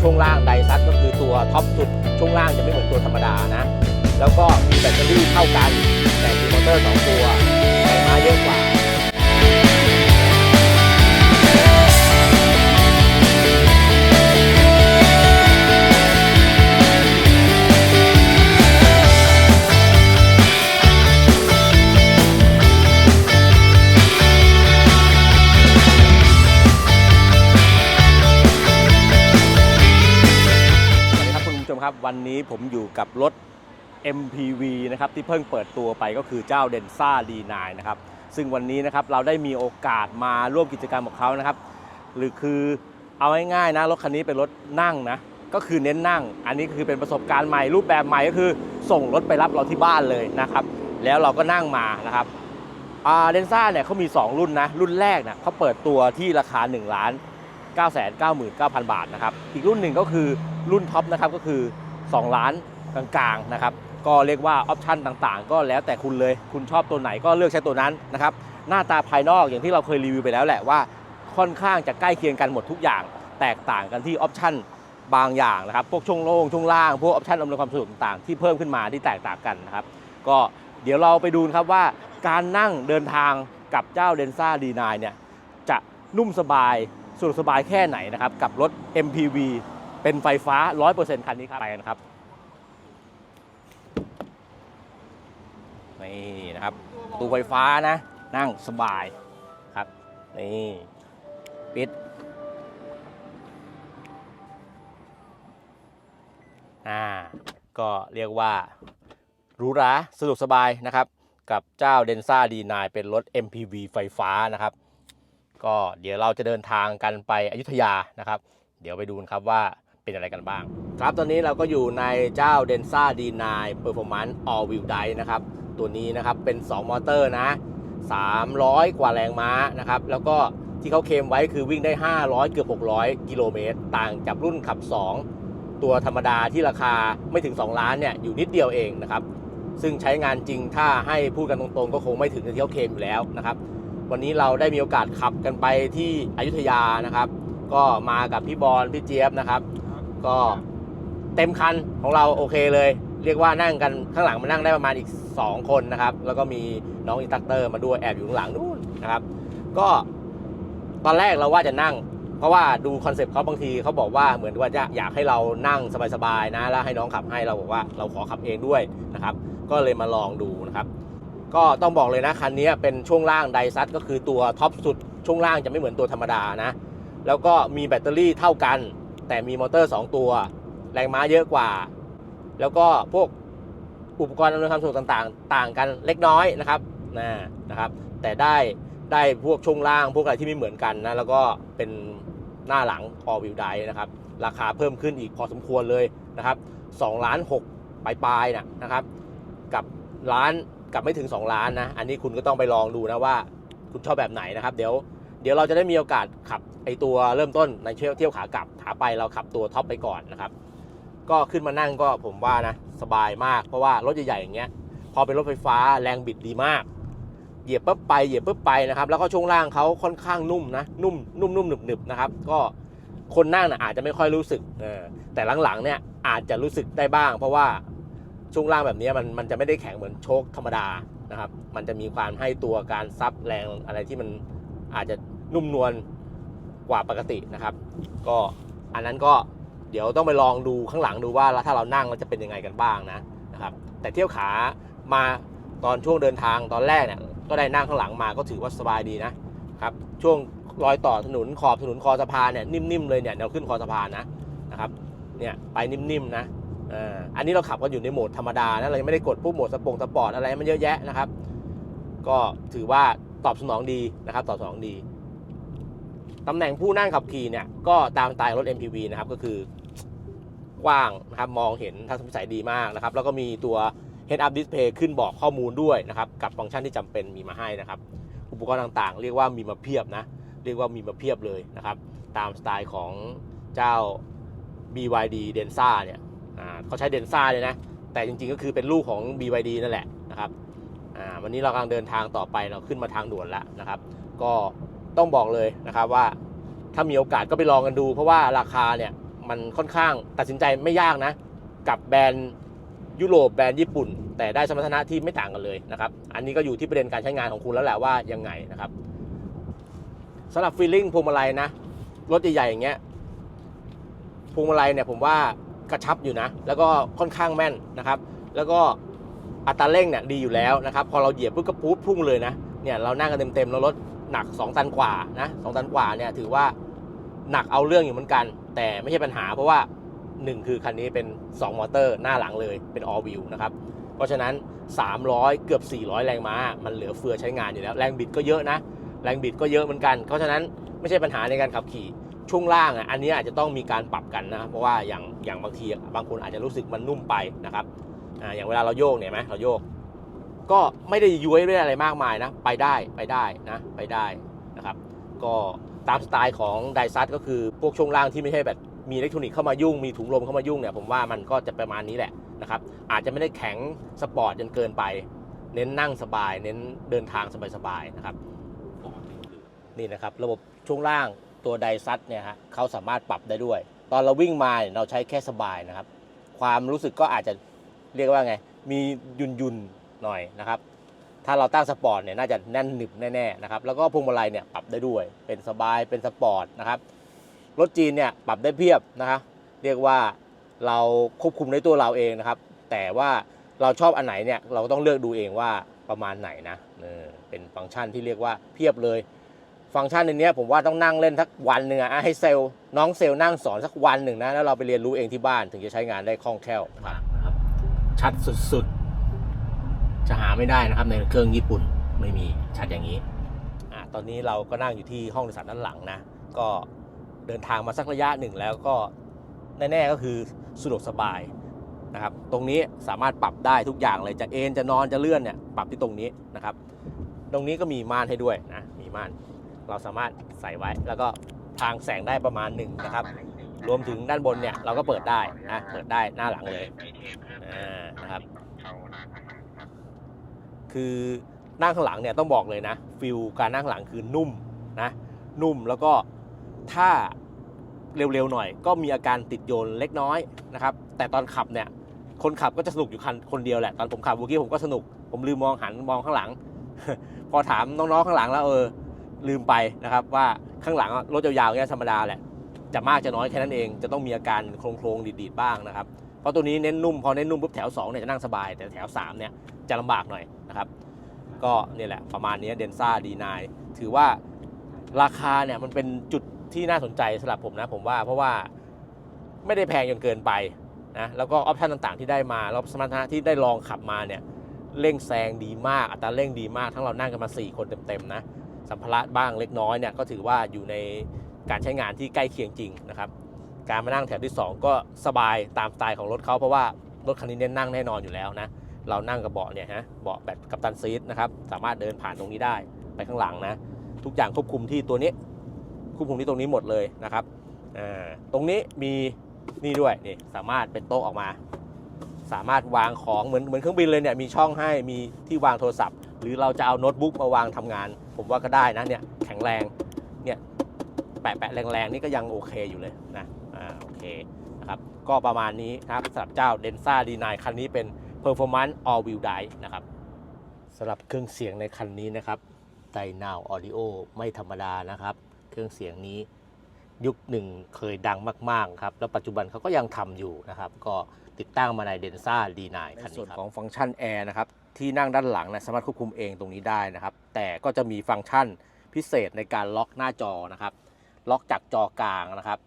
ช่วงล่างไดซัตก็คือตัวท็อปสุด ช่วงล่างจะไม่เหมือนตัวธรรมดานะ แล้วก็มีแบตเตอรี่เท่ากัน แต่มีมอเตอร์สองตัวแรงม้าเยอะกว่า วันนี้ผมอยู่กับรถ MPV นะครับที่เพิ่งเปิดตัวไปก็คือเจ้า d e n s a D9 นนะครับซึ่งวันนี้นะครับเราได้มีโอกาสมาร่วมกิจกรรมกับเขานะครับ หรือคือเอาง่ายๆนะรถคันนี้เป็นรถนั่งนะก็คือเน้นนั่ง อันนี้คือเป็นประสบการณ์ใหม่รูปแบบใหม่ก็คือส่งรถไปรับเราที่บ้านเลยนะครับ แล้วเราก็นั่งมานะครับเดนซ่าเนี่ยเขามี 2 รุ่นนะ รุ่นแรกนะเขาเปิดตัวที่ราคา1ล้าน999,000 บาทนะครับ อีกรุ่นหนึ่งก็คือรุ่นท็อปนะครับก็คือ 2 ล้านกลางๆนะครับก็เรียกว่าออปชันต่างๆ ก็แล้วแต่คุณเลยคุณชอบตัวไหนก็เลือกใช้ตัวนั้นนะครับหน้าตาภายนอกอย่างที่เราเคยรีวิวไปแล้วแหละว่าค่อนข้างจะใกล้เคียงกันหมดทุกอย่าง แตกต่างกันที่ออปชันบางอย่างนะครับพวกช่วงโล่งช่วงล่างพวกออปชันอำนวยความสะดวกต่างๆที่เพิ่มขึ้นมาที่แตกต่างกันนะครับก็เดี๋ยวเราไปดูนะครับว่าการนั่งเดินทางกับเจ้า d e n s a D9 เนี่ยจะนุ่มสบายสะดวกสบายแค่ไหนนะครับกับรถ MPV เป็นไฟฟ้า 100%คันนี้ครับไปกันครับนี่นะครับตูไฟฟ้านะ นั่งสบายครับนี่ปิดอ่าก็เรียกว่าหรูหราสะดวกสบายนะครับ กับเจ้า d e n s a D9 เป็นรถ MPV ไฟฟ้านะครับ ก็เดี๋ยวเราจะเดินทางกันไปอยุธยานะครับ เดี๋ยวไปดูนครับว่า เป็นอะไรกันบ้าง ครับตอนนี้เราก็อยู่ในเจ้า d e n s a D9 Performance All Wheel Drive นะครับ ตัวนี้นะครับเป็น 2 มอเตอร์นะ 300 กว่าแรงม้านะครับ แล้วก็ที่เขาเคมไว้คือวิ่งได้ 500 เกือบ 600 กิโลเมตร ต่างจากรุ่นขับ 2 ตัวธรรมดาที่ราคาไม่ถึง 2 ล้านเนี่ยอยู่นิดเดียวเองนะครับ ซึ่งใช้งานจริงถ้าให้พูดกันตรงๆ ก็คงไม่ถึงที่เขาเคมอยู่แล้วนะครับ วันนี้เราได้มีโอกาสขับกันไปที่อยุธยานะครับ ก็มากับพี่บอลพี่เจี๊ยบนะครับ ก็เต็มคันของเราโอเคเลย เรียกว่านั่งกันข้างหลังมานั่งได้ประมาณอีก 2 คนนะครับ แล้วก็มีน้องอินสตัคเตอร์มาด้วยแอบอยู่ข้างหลังนู่นนะครับ ก็ตอนแรกเราว่าจะนั่ง เพราะว่าดูคอนเซปต์เขาบางทีเขาบอกว่าเหมือนว่าจะอยากให้เรานั่งสบายๆนะแล้วให้น้องขับให้เราบอกว่าเราขอขับเองด้วยนะครับ ก็เลยมาลองดูนะครับ ก็ต้องบอกเลยนะคันนี้เป็นช่วงล่างไดซัตก็คือตัวท็อปสุดช่วงล่างจะไม่เหมือนตัวธรรมดานะแล้วก็มีแบตเตอรี่เท่ากัน แต่มีมอเตอร์ 2 ตัว แรงม้าเยอะกว่า แล้วก็พวกอุปกรณ์อำนวยความสะดวกต่างๆ ต่างกันเล็กน้อยนะครับนะนะครับ แต่ได้ได้พวกช่วงล่างพวกอะไรที่ไม่เหมือนกันนะแล้วก็เป็นหน้าหลัง all wheel drive นะครับ ราคาเพิ่มขึ้นอีกพอสมควรเลยนะครับ2ล้าน6ปลายๆนะนะครับ กับล้านกับไม่ถึง 2 ล้านนะ อันนี้คุณก็ต้องไปลองดูนะว่า คุณชอบแบบไหนนะครับ เดี๋ยวเดี๋ยวเราจะได้มีโอกาสขับ ไอตัวเริ่มต้นในเที่ยวเที่ยวขากลับขาไปเราขับตัวท็อปไปก่อนนะครับ ก็ขึ้นมานั่งก็ผมว่านะสบายมากเพราะว่ารถใหญ่ๆอย่างเงี้ย พอเป็นรถไฟฟ้าแรงบิดดีมาก เหยียบปุ๊บไปเหยียบปุ๊บไปนะครับ แล้วก็ช่วงล่างเขาค่อนข้างนุ่มนะนุ่มนุ่มนุ่มหนึบหนึบนะครับ ก็คนนั่งนะอาจจะไม่ค่อยรู้สึกเออแต่หลังๆเนี่ยอาจจะรู้สึกได้บ้าง เพราะว่าช่วงล่างแบบนี้มันมันจะไม่ได้แข็งเหมือนโชคธรรมดานะครับ มันจะมีความให้ตัวการซับแรงอะไรที่มันอาจจะนุ่มนวล กว่าปกตินะครับ ก็อันนั้นก็เดี๋ยวต้องไปลองดูข้างหลังดูว่าถ้าเรานั่งเราจะเป็นยังไงกันบ้างนะนะครับ แต่เที่ยวขามาตอนช่วงเดินทางตอนแรกเนี่ยก็ได้นั่งข้างหลังมาก็ถือว่าสบายดีนะครับ ช่วงรอยต่อถนนขอบถนนคอสะพานเนี่ยนิ่มๆเลยเนี่ยแนวขึ้นคอสะพานนะนะครับเนี่ยไปนิ่มๆนะอ่ออันนี้เราขับกันอยู่ในโหมดธรรมดานะเรายังไม่ได้กดพวกโหมดสปงสปอร์ตอะไรมันเยอะแยะนะครับ ก็ถือว่าตอบสนองดีนะครับ ตอบสนองดี ตำแหน่งผู้นั่งขับขี่เนี่ยก็ตามสไตล์รถ MPV นะครับก็คือกว้างนะครับมองเห็นทัศนวิสัยดีมากนะครับ แล้วก็มีตัว Head Up Display ขึ้นบอกข้อมูลด้วยนะครับ กับฟังก์ชันที่จำเป็นมีมาให้นะครับ อุปกรณ์ต่างๆ เรียกว่ามีมาเพียบนะ เรียกว่ามีมาเพียบเลยนะครับ ตามสไตล์ของเจ้า BYD Densa เนี่ยอ่าเขาใช้ Densa เลยนะ แต่จริงๆก็คือเป็นลูกของ BYD นั่นแหละนะครับอ่าวันนี้เรากำลังเดินทางต่อไปเราขึ้นมาทางด่วนแล้วนะครับ ก็ ต้องบอกเลยนะครับว่าถ้ามีโอกาสก็ไปลองกันดู เพราะว่าราคาเนี่ยมันค่อนข้างตัดสินใจไม่ยากนะ กับแบรนด์ยุโรปแบรนด์ญี่ปุ่น แต่ได้สมรรถนะที่ไม่ต่างกันเลยนะครับอันนี้ก็อยู่ที่ประเด็นการใช้งานของคุณแล้วแหละว่ายังไงนะครับสำหรับฟีลลิ่งพวงมาลัยนะรถใหญ่ๆอย่างเงี้ยพวงมาลัยเนี่ยผมว่ากระชับอยู่นะ แล้วก็ค่อนข้างแม่นนะครับ แล้วก็อัตราเร่งเนี่ยดีอยู่แล้วนะครับ พอเราเหยียบปุ๊บก็ปุ๊บพุ่งเลยนะเนี่ยเรานั่งกันเต็มๆแล้วรถ หนัก 2 ตันกว่านะสตันกว่าเนี่ยถือว่าหนักเอาเรื่องอยู่เหมือนกัน แต่ไม่ใช่ปัญหาเพราะว่า 1 คือคันนี้เป็น 2 มอเตอร์หน้าหลังเลยเป็น all wheel นะครับเพราะฉะนั้น 300 เกือบ 400 แรงม้า มันเหลือเฟือใช้งานอยู่แล้ว แรงบิดก็เยอะนะ แรงบิดก็เยอะเหมือนกัน เพราะฉะนั้นไม่ใช่ปัญหาในการขับขี่ช่วงล่างอะอันนี้อาจจะต้องมีการปรับกันนะ เพราะว่าอย่างอย่างบางทีบางคนอาจจะรู้สึกมันนุ่มไปนะครับอ่าอย่างเวลาเราโยกเนี่ยไหมเราโยก ก็ไม่ได้ย้วยด้อะไรมากมายนะ ไปได้ไปได้นะ ไปได้นะครับ ก็ตามสไตล์ของไดซัตก็คือพวกช่วงล่างที่ไม่ใช่แบบมีอิเล็กทรอนิกส์เข้ามายุ่ง มีถุงลมเข้ามายุ่งเนี่ย ผมว่ามันก็จะประมาณนี้แหละนะครับ อาจจะไม่ได้แข็งสปอร์ตจนเกินไป เน้นนั่งสบาย เน้นเดินทางสบายๆนะครับ นี่นะครับ ระบบช่วงล่างตัวไดซัตเนี่ยฮะเขาสามารถปรับได้ด้วย ตอนเราวิ่งมาเนี่ยเราใช้แค่สบายนะครับ ความรู้สึกก็อาจจะเรียกว่าไง มียุนยุนๆ หน่อยนะครับ ถ้าเราตั้งสปอร์ตเนี่ยน่าจะแน่นหนึบแน่ๆนะครับแล้วก็พวงมาลัยเนี่ยปรับได้ด้วยเป็นสบายเป็นสปอร์ตนะครับรถจีนเนี่ยปรับได้เพียบนะครับเรียกว่าเราควบคุมในตัวเราเองนะครับ แต่ว่าเราชอบอันไหนเนี่ยเราก็ต้องเลือกดูเองว่าประมาณไหนนะเออเป็นฟังก์ชันที่เรียกว่าเพียบเลย ฟังก์ชันในนี้ผมว่าต้องนั่งเล่นสักวันหนึ่งอะให้เซลล์น้องเซลล์นั่งสอนสักวันหนึ่งนะแล้วเราไปเรียนรู้เองที่บ้านถึงจะใช้งานได้คล่องแคล่วครับชัดสุดๆ จะหาไม่ได้นะครับในเครื่องญี่ปุ่นไม่มีชัดอย่างนี้อตอนนี้เราก็นั่งอยู่ที่ห้องโดยสารด้านหลังนะ ก็เดินทางมาสักระยะหนึ่งแล้วก็แน่ๆก็คือสะดวกสบายนะครับ ตรงนี้สามารถปรับได้ทุกอย่างเลยจะเอนจะนอนจะเลื่อนเนี่ยปรับที่ตรงนี้นะครับ ตรงนี้ก็มีม่านให้ด้วยนะมีม่าน เราสามารถใส่ไว้แล้วก็ทางแสงได้ประมาณหนึ่งนะครับ รวมถึงด้านบนเนี่ยเราก็เปิดได้นะเปิดได้หน้าหลังเลยนะครับ คือนั่งข้างหลังเนี่ยต้องบอกเลยนะฟิลการนั่งข้างหลังคือนุ่มนะนุ่มแล้วก็ถ้าเร็วๆหน่อย ก็มีอาการติดโยนเล็กน้อยนะครับ แต่ตอนขับเนี่ยคนขับก็จะสนุกอยู่คันคนเดียวแหละตอนผมขับเมื่อกี้ผมก็สนุก ผมลืมมองหันมองข้างหลัง พอถามน้องๆข้างหลังแล้วเออลืมไปนะครับ ว่าข้างหลังรถยาวๆเนี่ยธรรมดาแหละจะมากจะน้อยแค่นั้นเองจะต้องมีอาการโครงๆดีดๆบ้างนะครับเพราะตัวนี้เน้นนุ่มพอเน้นนุ่มปุ๊บแถว2เนี่ยจะนั่งสบาย แต่แถว3เนี่ยจะลำบากหน่อย นะครับ ก็เนี่ยแหละประมาณนี้เดนซ่าดีนายถือว่าราคาเนี่ยมันเป็นจุดที่น่าสนใจสำหรับผมนะผมว่าเพราะว่าไม่ได้แพงจนเกินไปนะแล้วก็ออปชันต่างๆที่ได้มาแล้วสมรรถนะที่ได้ลองขับมาเนี่ยเร่งแซงดีมากอัตราเร่งดีมาก ทั้งเรานั่งกันมา 4 คนเต็มๆนะสัมภาระบ้างเล็กน้อยเนี่ยก็ถือว่าอยู่ในการใช้งานที่ใกล้เคียงจริงนะครับการมานั่งแถวที่ 2 ก็สบายตามสไตล์ของรถเขาเพราะว่ารถคันนี้เน้นนั่งแน่นอนอยู่แล้วนะ เรานั่งกับเบาะเนี่ยฮะเบาะแบบกัปตันซีทนะครับสามารถเดินผ่านตรงนี้ได้ไปข้างหลังนะทุกอย่างควบคุมที่ตัวนี้ควบคุมที่ตรงนี้หมดเลยนะครับตรงนี้มีนี่ด้วยนี่สามารถเป็นโต๊ะออกมา สามารถวางของเหมือนเหมือนเครื่องบินเลยเนี่ยมีช่องให้มีที่วางโทรศัพท์ หรือเราจะเอาโน้ตบุ๊กมาวางทำงาน ผมว่าก็ได้นะเนี่ยแข็งแรงเนี่ยแปะแปะแรงๆนี่ก็ยังโอเคอยู่เลยนะอ่าโอเคนะครับก็ประมาณนี้ครับสำหรับเจ้า Denza D9 คันนี้เป็น Performance All Wheel Drive นะครับสำหรับเครื่องเสียงในคันนี้นะครับไดนาวออดิโอไม่ธรรมดานะครับ เครื่องเสียงนี้ยุคหนึ่งเคยดังมาก ๆ ครับ แล้วปัจจุบันเขาก็ยังทำอยู่นะครับ ก็ติดตั้งมาใน Denza D9 คันนี้ครับส่วนของฟังก์ชันแอร์นะครับ ที่นั่งด้านหลังนะสามารถควบคุมเองตรงนี้ได้นะครับ แต่ก็จะมีฟังก์ชันพิเศษในการล็อกหน้าจอนะครับ ล็อกจากจอกลางนะครับ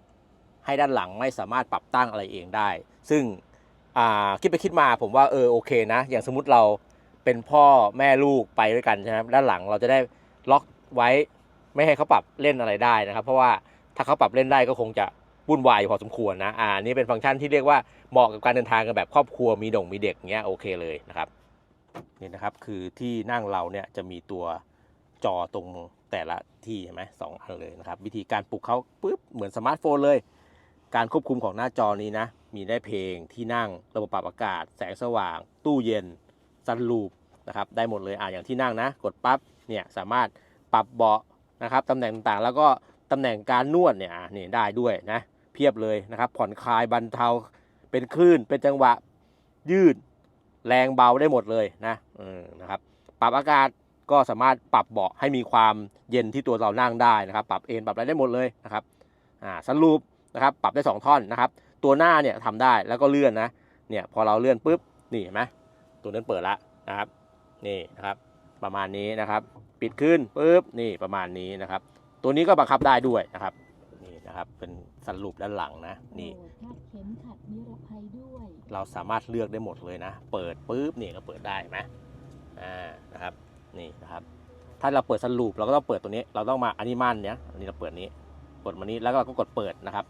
ให้ด้านหลังไม่สามารถปรับตั้งอะไรเองได้ ซึ่งอ่า คิดไปคิดมาผมว่าเออโอเคนะ อย่างสมมติเราเป็นพ่อแม่ลูกไปด้วยกันใช่ไหมด้านหลังเราจะได้ล็อกไว้ไม่ให้เขาปรับเล่นอะไรได้นะครับ เพราะว่าถ้าเขาปรับเล่นได้ก็คงจะวุ่นวายอยู่พอสมควรนะอ่านี่เป็นฟังก์ชันที่เรียกว่าเหมาะกับการเดินทางกันแบบครอบครัวมีดงมีเด็กเงี้ยโอเคเลยนะครับนี่นะครับคือที่นั่งเราเนี่ยจะมีตัวจอตรงแต่ละที่ใช่ไหมสองอันเลยนะครับ วิธีการปลุกเขาปุ๊บเหมือนสมาร์ทโฟนเลย การควบคุมของหน้าจอนี้นะ มีได้เพลงที่นั่งระบบปรับอากาศ แสงสว่าง ตู้เย็นซันรูปนะครับได้หมดเลยอ่าอย่างที่นั่งนะ กดปั๊บเนี่ยสามารถปรับเบาะนะครับตำแหน่งต่างๆ แล้วก็ตำแหน่งการนวดเนี่ยนี่ได้ด้วยนะเพียบเลยนะครับ ผ่อนคลายบรรเทาเป็นคลื่นเป็นจังหวะยืดแรงเบาได้หมดเลยนะนะครับปรับอากาศก็สามารถปรับเบาะให้มีความเย็นที่ตัวเรานั่งได้นะครับ ปรับเอนปรับอะไรได้หมดเลยนะครับอ่าสรุปนะครับปรับได้สองท่อนนะครับ ตัวหน้าเนี่ยทำได้แล้วก็เลื่อนนะเนี่ยพอเราเลื่อนปุ๊บนี่เห็นไหมตัวนั้นเปิดแล้วนะครับนี่นะครับประมาณนี้นะครับ ปิดขึ้นปุ๊บนี่ประมาณนี้นะครับ ตัวนี้ก็บังคับได้ด้วยนะครับนี่นะครับเป็นสรุปด้านหลังนะนี่โปรดคาดเข็มขัดนิรภัยด้วย เราสามารถเลือกได้หมดเลยนะ เปิดปุ๊บนี่ก็เปิดได้เห็นไหมอ่านะครับนี่นะครับถ้าเราเปิดสรุปเราก็ต้องเปิดตัวนี้ เราต้องมาอันนี้มั่นเนี่ยอันนี้เราเปิดนี้กดมานี้แล้วก็เราก็กดเปิดนะครับ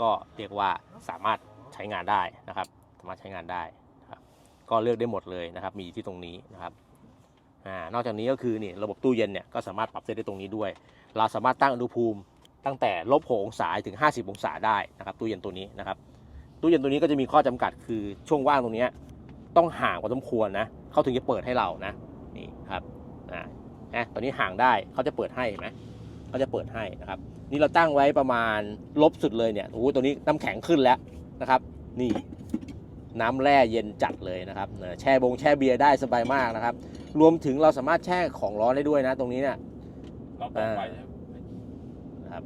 ก็เรียกว่าสามารถใช้งานได้นะครับ สามารถใช้งานได้นะครับก็เลือกได้หมดเลยนะครับ มีที่ตรงนี้นะครับอนอกจากนี้ก็คือนี่ระบบตู้เย็นเนี่ยก็สามารถปรับเซตได้ตรงนี้ด้วย เราสามารถตั้งอุณหภูมิตั้งแต่ลบ6องศาถึง 50 องศาได้นะครับ ตู้เย็นตัวนี้นะครับ ตู้เย็นตัวนี้ก็จะมีข้อจำกัดคือช่วงว่างตรงนี้ต้องห่างพอสมควรนะเขาถึงจะเปิดให้เรานะนี่ครับอ่านะตอนนี้ห่างได้เขาจะเปิดให้เห็นไหมเขาจะเปิดให้นะครับ นี่เราตั้งไว้ประมาณลบสุดเลยเนี่ยโอ้โหตัวนี้น้ำแข็งขึ้นแล้วนะครับ นี่น้ำแร่เย็นจัดเลยนะครับเออแช่บงแช่เบียร์ได้สบายมากนะครับ รวมถึงเราสามารถแช่ของร้อนได้ด้วยนะ ตรงนี้เนี่ยเราต่อไปนะครับ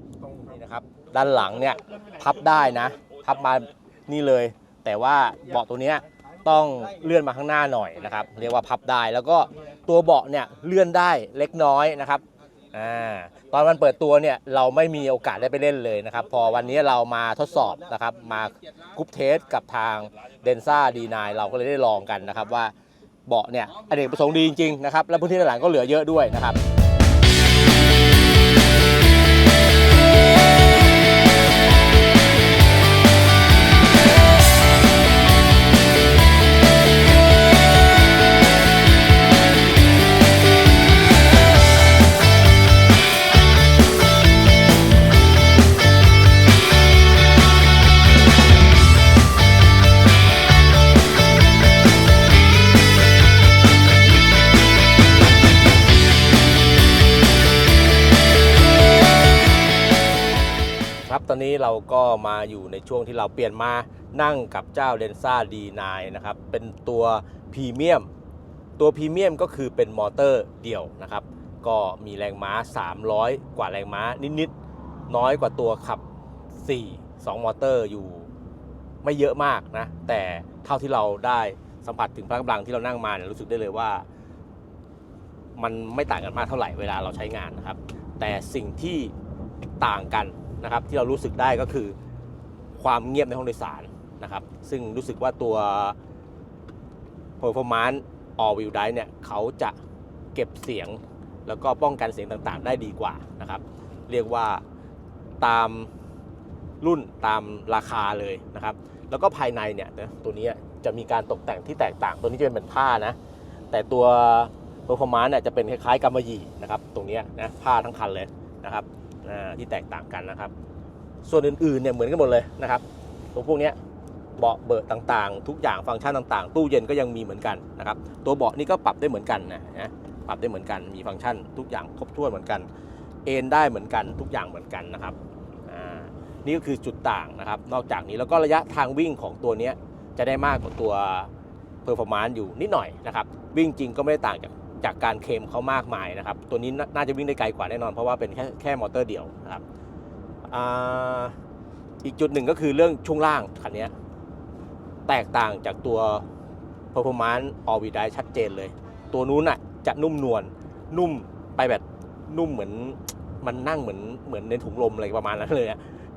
นี่นะครับ ด้านหลังเนี่ยพับได้นะ พับมานี่เลย แต่ว่าเบาะตัวเนี้ยต้องเลื่อนมาข้างหน้าหน่อยนะครับ เรียกว่าพับได้แล้วก็ตัวเบาะเนี่ยเลื่อนได้เล็กน้อยนะครับ อ่าตอนวันเปิดตัวเนี่ยเราไม่มีโอกาสได้ไปเล่นเลยนะครับ พอวันนี้เรามาทดสอบนะครับมากรุ๊ปเทสกับทางเดนซ่าดีนเราก็เลยได้ลองกันนะครับว่าเบาะเนี่ยอเนกประสงค์ดีจริงๆนะครับและพื้นที่ด้านหลังก็เหลือเยอะด้วยนะครับ มาอยู่ในช่วงที่เราเปลี่ยนมานั่งกับเจ้า d e n s a D9 นะครับ เป็นตัวพรีเมียม ตัวพรีเมียมก็คือเป็นมอเตอร์เดี่ยวนะครับ ก็มีแรงม้า 300 กว่าแรงม้านิดๆ น้อยกว่าตัวขับ 4 2 มอเตอร์อยู่ไม่เยอะมากนะ แต่เท่าที่เราได้สัมผัสถึงพละกำลังที่เรานั่งมาเนี่ยรู้สึกได้เลยว่า มันไม่ต่างกันมากเท่าไหร่เวลาเราใช้งานนะครับ แต่สิ่งที่ต่างกัน นะครับที่เรารู้สึกได้ก็คือความเงียบในห้องโดยสารนะครับซึ่งรู้สึกว่าตัว performance all wheel drive เนี่ยเขาจะเก็บเสียงแล้วก็ป้องกันเสียงต่างๆ ได้ดีกว่านะครับ เรียกว่าตามรุ่นตามราคาเลยนะครับ แล้วก็ภายในเนี่ยตัวนี้จะมีการตกแต่งที่แตกต่าง ตัวนี้จะเป็นเหมือนผ้านะ แต่ตัว performance เนี่ยจะเป็นคล้ายๆกำมะหยี่นะครับ ตรงนี้นะผ้าทั้งคันเลยนะครับ ที่แตกต่างกันนะครับ ส่วนอื่นๆเนี่ยเหมือนกันหมดเลยนะครับตรงพวกนี้เบาะเบิดต่างๆ ทุกอย่างฟังก์ชันต่างๆ ตู้เย็นก็ยังมีเหมือนกันนะครับ ตัวเบาะนี่ก็ปรับได้เหมือนกันนะนะปรับได้เหมือนกันมีฟังก์ชัน ทุกอย่างครบถ้วนเหมือนกัน เอนได้เหมือนกันทุกอย่างเหมือนกันนะครับนี่ก็คือจุดต่างนะครับ นอกจากนี้แล้วก็ระยะทางวิ่งของตัวนี้จะได้มากกว่าตัว performance อยู่นิดหน่อยนะครับ วิ่งจริงก็ไม่ได้ต่างจาก จากการเคมเขามากมายนะครับ ตัวนี้น่าจะวิ่งได้ไกลกว่าแน่นอน เพราะว่าเป็นแค่แค่มอเตอร์เดียวนะครับออีกจุดหนึ่งก็คือเรื่องช่วงล่างคันนี้แตกต่างจากตัว performance all wheel drive ชัดเจนเลย ตัวนู้นอะจะนุ่มนวลนุ่มไปแบบนุ่มเหมือนมันนั่งเหมือนเหมือนในถุงลมอะไรประมาณนั้นเลย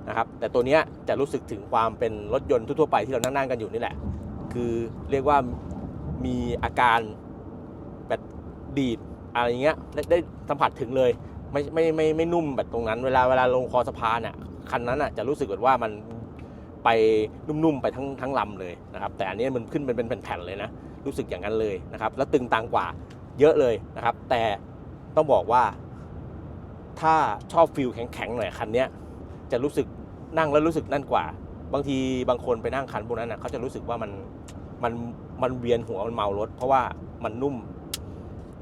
นะครับแต่ตัวนี้จะรู้สึกถึงความเป็นรถยนต์ทั่วไปที่เรานั่งๆกันอยู่นี่แหละ คือเรียกว่ามีอาการ ดีดอะไรเงี้ยได้ได้สัมผัสถึงเลยไม่ไม่ไม่ไม่นุ่มแบบตรงนั้น เวลาเวลาลงคอสะพานอะคันนั้นอะจะรู้สึกแบบว่ามันไปนุ่มๆไปทั้งทั้งลำเลยนะครับ แต่อันนี้มันขึ้นเป็นเป็นแผ่นๆเลยนะรู้สึกอย่างนั้นเลยนะครับ แล้วตึงตังกว่าเยอะเลยนะครับ แต่ต้องบอกว่า ถ้าชอบฟิลแข็งๆหน่อยคันนี้จะรู้สึกนั่งแล้วรู้สึกนั่นกว่า บางทีบางคนไปนั่งคันพวกนั้นนะเขาจะรู้สึกว่ามันมันมันเวียนหัวมันเมารถ เพราะว่ามันนุ่ม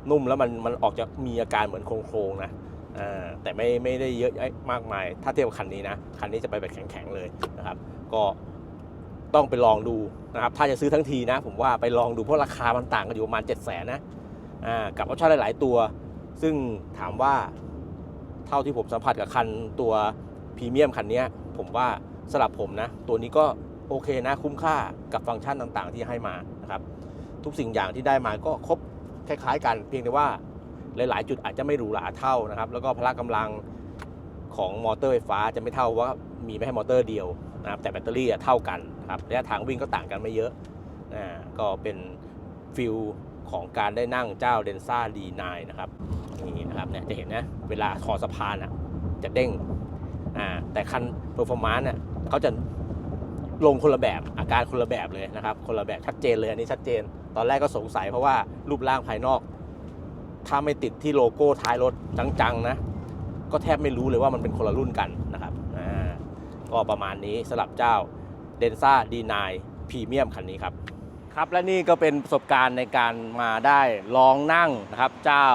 นุ่มแล้วมันมันออกจะมีอาการเหมือนโครงๆนะแต่ไม่ไม่ได้เยอะมากมาย ถ้าเทียบกับคันนี้นะ คันนี้จะไปแบบแข็งๆเลยนะครับ ก็ต้องไปลองดูนะครับ ถ้าจะซื้อทั้งทีนะ ผมว่าไปลองดูเพราะราคามันต่างกันอยู่ประมาณ 7 0 0 0 0นนะกับออปชั่นหลายๆตัว ซึ่งถามว่าเท่าที่ผมสัมผัสกับคันตัวพรีเมียมคันนี้ผมว่าสำหรับผมนะ ตัวนี้ก็โอเคนะคุ้มค่ากับฟังก์ชันต่างๆ ที่ให้มานะครับ ทุกสิ่งอย่างที่ได้มาก็ครบ คล้าย ๆ กันเพียงแต่ว่าหลาย ๆ จุดอาจจะไม่หรูหราเท่านะครับ แล้วก็พละกำลังของมอเตอร์ไฟฟ้าจะไม่เท่าว่ามีไม่ให้มอเตอร์เดียวนะครับแต่แบตเตอรี่เท่ากันนะครับระยะทางวิ่งก็ต่างกันไม่เยอะอ่าก็เป็นฟิลของการได้นั่งเจ้าเดนซ่า D9 นนะครับนี่นะครับเนี่ยจะเห็นนะเวลาคอสะพานอะจะเด้งอ่าแต่คันเ e อร์ฟอร์มานซ์เนี่ยเขาจะลงคนละแบบอาการคนละแบบเลยนะครับ คนละแบบชัดเจนเลยอันนี้ชัดเจน ตอนแรกก็สงสัยเพราะว่ารูปร่างภายนอก ถ้าไม่ติดที่โลโก้ท้ายรถจังๆนะ ก็แทบไม่รู้เลยว่ามันเป็นคนละรุ่นกันนะครับก็ประมาณนี้สำหรับเจ้า d e n s a D9 Premium คันนี้ครับครับและนี่ก็เป็นประสบการณ์ในการมาได้ลองนั่งนะครับ เจ้า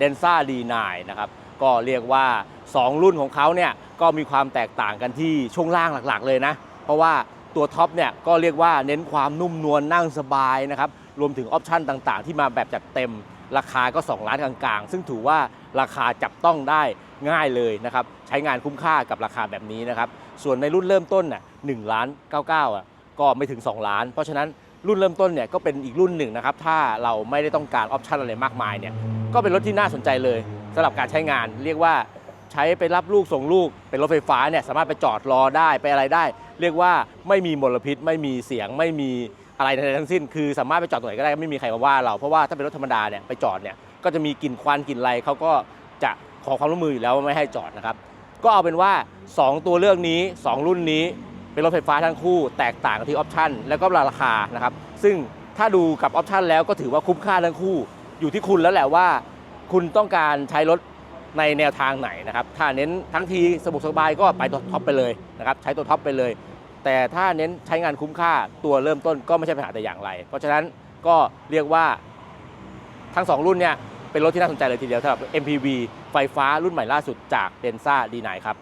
d e n s a D9 นะครับ ก็เรียกว่า 2 รุ่นของเขาเนี่ยก็มีความแตกต่างกันที่ช่วงล่างหลักๆเลยนะ เพราะว่าตัวท็อปเนี่ยก็เรียกว่าเน้นความนุ่มนวลนั่งสบายนะครับ รวมถึงออปชันต่างๆ ที่มาแบบจัดเต็ม ราคาก็ 2 ล้านกลางๆ ซึ่งถือว่าราคาจับต้องได้ง่ายเลยนะครับ ใช้งานคุ้มค่ากับราคาแบบนี้นะครับ ส่วนในรุ่นเริ่มต้นน่ะหนึ่งล้านเก้าเก้าอะก็ไม่ถึง 2 ล้าน เพราะฉะนั้นรุ่นเริ่มต้นเนี่ยก็เป็นอีกรุ่นหนึ่งนะครับ ถ้าเราไม่ได้ต้องการออปชันอะไรมากมายเนี่ยก็เป็นรถที่น่าสนใจเลยสำหรับการใช้งานเรียกว่าใช้ไปรับลูกส่งลูกเป็นรถไฟฟ้าเนี่ยสามารถไปจอดรอได้ไปอะไรได้ เรียกว่าไม่มีมลพิษ ไม่มีเสียงไม่มี อะไรใดทั้งสิ้น คือสามารถไปจอดตรงไหนก็ได้ไม่มีใครมาว่าเราเพราะว่าถ้าเป็นรถธรรมดาเนี่ยไปจอดเนี่ยก็จะมีกลิ่นควันกลิ่นอะไรเขาก็จะขอความร่วมมืออยู่แล้วว่าไม่ให้จอดนะครับก็เอาเป็นว่า 2 ตัวเลือกนี้ 2 รุ่นนี้เป็นรถไฟฟ้าทั้งคู่แตกต่างกันที่ออปชันแล้วก็ราคานะครับซึ่งถ้าดูกับออปชันแล้วก็ถือว่าคุ้มค่าทั้งคู่ อยู่ที่คุณแล้วแหละว่า คุณต้องการใช้รถในแนวทางไหนนะครับถ้าเน้นทั้งทีสะดวกสบายก็ไปตัวท็อปไปเลยนะครับใช้ตัวท็อปไปเลย แต่ถ้าเน้นใช้งานคุ้มค่าตัวเริ่มต้นก็ไม่ใช่ปัญหาแต่อย่างไร เพราะฉะนั้นก็เรียกว่าทั้งสองรุ่นเนี่ยเป็นรถที่น่าสนใจเลยทีเดียวสำหรับ MPV ไฟฟ้ารุ่นใหม่ล่าสุดจาก d e n s a D9 ครับ